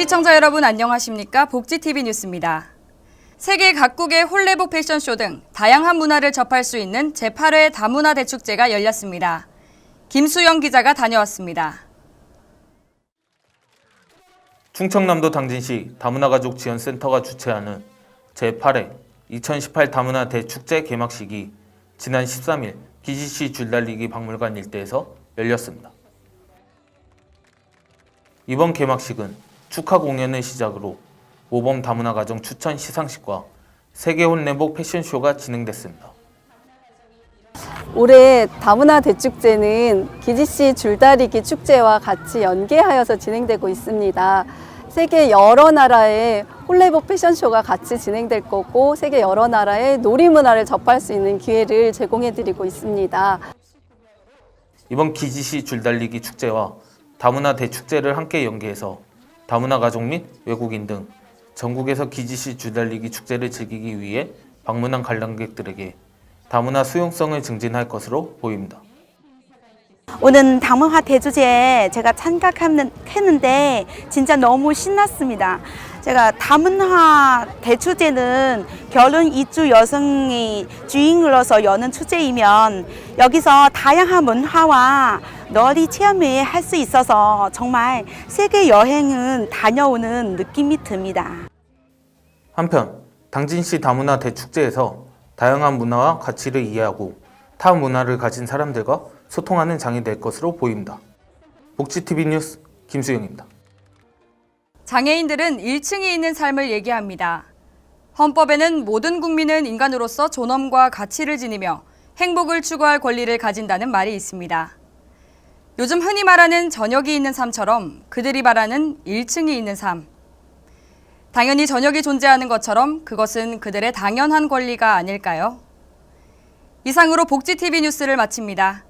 시청자 여러분 안녕하십니까? 복지TV 뉴스입니다. 세계 각국의 홀레복 패션쇼 등 다양한 문화를 접할 수 있는 제8회 다문화 대축제가 열렸습니다. 김수영 기자가 다녀왔습니다. 충청남도 당진시 다문화가족 지원센터가 주최하는 제8회 2018 다문화 대축제 개막식이 지난 13일 기지시 줄달리기 박물관 일대에서 열렸습니다. 이번 개막식은 축하 공연을 시작으로 모범 다문화 가정 추천 시상식과 세계 혼내복 패션쇼가 진행됐습니다. 올해 다문화 대축제는 기지씨 줄다리기 축제와 같이 연계하여서 진행되고 있습니다. 세계 여러 나라의 홀레복 패션쇼가 같이 진행될 거고 세계 여러 나라의 놀이문화를 접할 수 있는 기회를 제공해 드리고 있습니다. 이번 기지시 줄달리기 축제와 다문화 대축제를 함께 연계해서 다문화 가족 및 외국인 등 전국에서 기지시 줄달리기 축제를 즐기기 위해 방문한 관람객들에게 다문화 수용성을 증진할 것으로 보입니다. 오늘 다문화 대주제에 제가 참가했는데 진짜 너무 신났습니다. 제가 다문화 대축제는 결혼 이주 여성이 주인으로서 여는 축제이면 여기서 다양한 문화와 놀이 체험을 할 수 있어서 정말 세계 여행은 다녀오는 느낌이 듭니다. 한편 당진시 다문화 대축제에서 다양한 문화와 가치를 이해하고 타 문화를 가진 사람들과 소통하는 장이 될 것으로 보입니다. 복지TV 뉴스 김수영입니다. 장애인들은 1층이 있는 삶을 얘기합니다. 헌법에는 모든 국민은 인간으로서 존엄과 가치를 지니며 행복을 추구할 권리를 가진다는 말이 있습니다. 요즘 흔히 말하는 저녁이 있는 삶처럼 그들이 말하는 1층이 있는 삶. 당연히 저녁이 존재하는 것처럼 그것은 그들의 당연한 권리가 아닐까요? 이상으로 복지TV 뉴스를 마칩니다.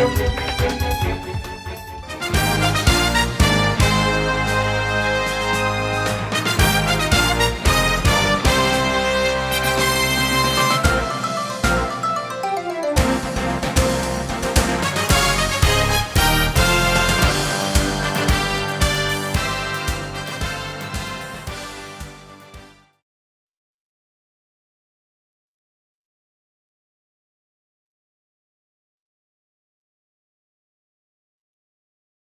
Thank you.